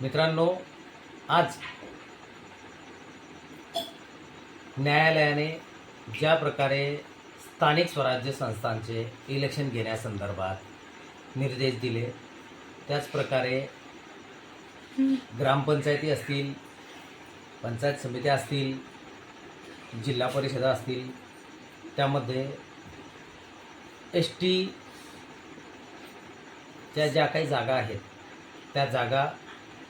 मित्रांनो आज न्यायालयाने ज्या प्रकारे स्थानिक स्वराज्य संस्थांचे इलेक्शन घेण्यासंदर्भात निर्देश दिले त्याचप्रकारे ग्रामपंचायती असतील पंचायत समित्या असतील जिल्हा परिषदा असतील त्यामध्ये एस टीच्या ज्या काही जागा आहेत त्या जागा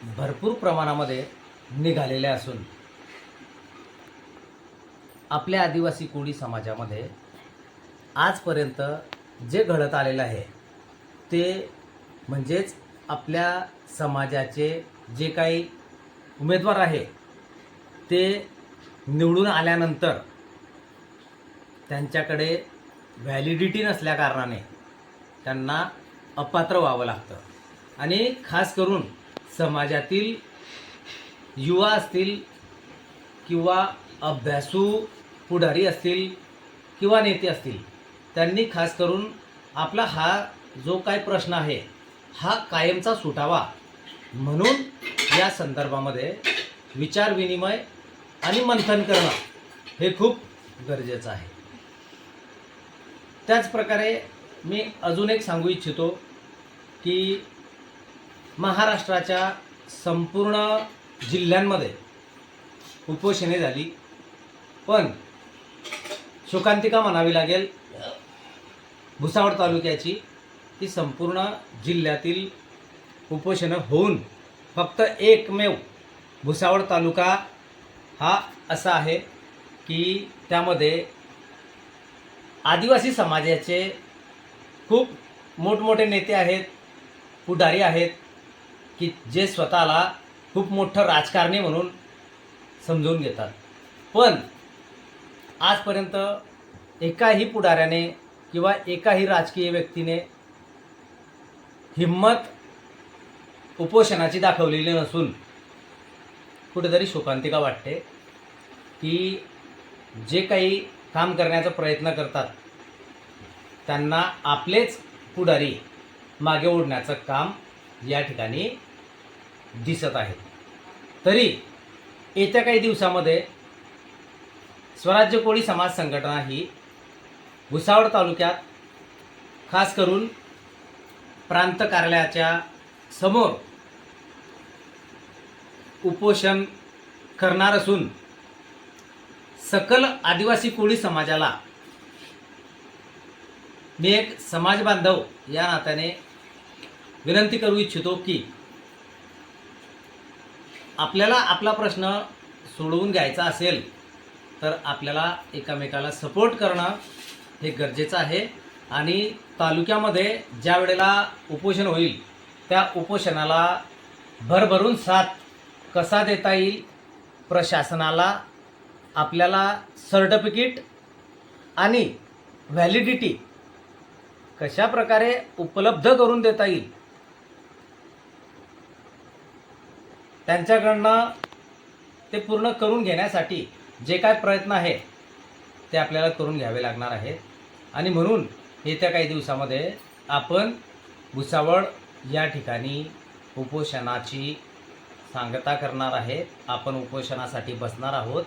भरपूर प्रमाणामध्ये निघालेल्या असून आपल्या आदिवासी कोळी समाजामध्ये आजपर्यंत जे घडत आलेलं आहे ते म्हणजेच आपल्या समाजाचे जे काही उमेदवार आहे ते निवडून आल्यानंतर त्यांच्याकडे व्हॅलिडिटी नसल्याकारणाने त्यांना अपात्र व्हावं लागतं. आणि खास करून समाजातील युवा असतील किंवा अभ्यासू पुढारी असतील किंवा नेते असतील त्यांनी खास करून आपला हा जो काय प्रश्न आहे हा कायमचा सुटावा म्हणून या संदर्भामध्ये विचारविनिमय आणि मंथन करणं हे खूप गरजेचं आहे. त्याचप्रकारे मी अजून एक सांगू इच्छितो की महाराष्ट्राच्या संपूर्ण जिल्ह्यांमध्ये उपोषणे झाली. पण शोकांतिका म्हणावी लागेल भुसावळ तालुक्याची ती संपूर्ण जिल्ह्यातील उपोषणं होऊन फक्त एकमेव भुसावळ तालुका हा असा आहे की त्यामध्ये आदिवासी समाजाचे खूप मोठमोठे नेते आहेत पुढारी आहेत. की जे स्वतःला खूप मोठं राजकारणी म्हणून समजून घेतात. पण आजपर्यंत एकाही पुढाऱ्याने किंवा एकाही राजकीय व्यक्तीने हिंमत उपोषणाची दाखवलेली नसून कुठेतरी शोकांतिका वाटते की जे काही काम करण्याचा प्रयत्न करतात त्यांना आपलेच पुढारी मागे ओढण्याचं काम या ठिकाणी दिसत आहेत. तरी येत्या काही दिवसामध्ये स्वराज्य कोळी समाज संघटना ही भुसावळ तालुक्यात खास करून प्रांत कार्यालयाच्या समोर उपोषण करणार असून सकल आदिवासी कोळी समाजाला मी एक समाज बांधव या नात्याने विनंती करू इच्छितो की आपल्याला आपला प्रश्न सोडवून घ्यायचा असेल तर आपल्याला एकामेकाला सपोर्ट करणं हे गरजेचं आहे. आणि तालुक्यामध्ये ज्या वेळेला उपोषण होईल त्या उपोषणाला भरभरून साथ कसा देता येईल प्रशासनाला आपल्याला सर्टिफिकेट आणि व्हॅलिडिटी कशा प्रकारे उपलब्ध करून देता येईल त्यांच्याकडनं ते पूर्ण करून घेण्यासाठी जे काय प्रयत्न आहे ते आपल्याला करून घ्यावे लागणार आहेत. आणि म्हणून येत्या काही दिवसामध्ये आपण भुसावळ या ठिकाणी उपोषणाची सांगता करणार आहे आपण उपोषणासाठी बसणार आहोत.